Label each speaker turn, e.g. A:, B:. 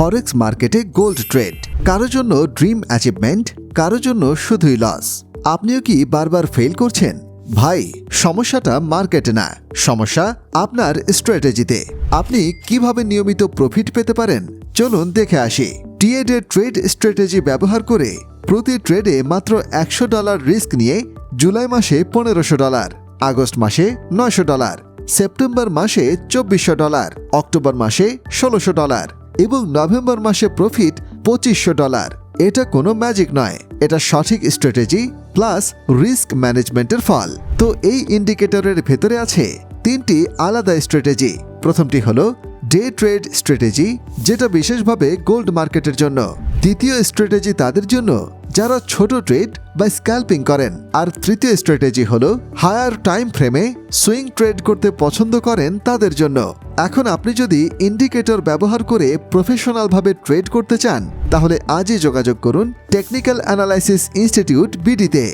A: ফরেক্স মার্কেটে gold trade কারও জন্য ড্রিম অ্যাচিভমেন্ট কারও জন্য শুধুই লস আপনিও কি বারবার ফেল করছেন? ভাই, সমস্যাটা মার্কেটে না। সমস্যা আপনার স্ট্র্যাটেজিতে আপনি কীভাবে নিয়মিত প্রফিট পেতে পারেন? চলুন দেখে আসি। টিএডের ট্রেড স্ট্র্যাটেজি ব্যবহার করে প্রতি ট্রেডে মাত্র একশো ডলার রিস্ক নিয়ে জুলাই মাসে পনেরোশো ডলার আগস্ট মাসে নয়শো ডলার সেপ্টেম্বর মাসে চব্বিশশো ডলার অক্টোবর মাসে ষোলোশো ডলার এবং নভেম্বর মাসে প্রফিট পঁচিশশো ডলার এটা কোনো ম্যাজিক নয়। এটা সঠিক স্ট্র্যাটেজি প্লাস রিস্ক ম্যানেজমেন্টের ফল। তো এই ইন্ডিকেটরের ভেতরে আছে তিনটি আলাদা স্ট্র্যাটেজি প্রথমটি হলো ডে ট্রেড স্ট্র্যাটেজি যেটা বিশেষভাবে গোল্ড মার্কেটের জন্য। দ্বিতীয় স্ট্র্যাটেজি তাদের জন্য, যারা ছোট ট্রেড বা স্ক্যাল্পিং করেন। আর তৃতীয় স্ট্র্যাটেজি হল হায়ার টাইম ফ্রেমে সুইং ট্রেড করতে পছন্দ করেন তাদের জন্য। এখন আপনি যদি ইন্ডিকেটর ব্যবহার করে প্রফেশনালভাবে ট্রেড করতে চান, তাহলে আজই যোগাযোগ করুন টেকনিক্যাল অ্যানালাইসিস ইনস্টিটিউট বিডিতে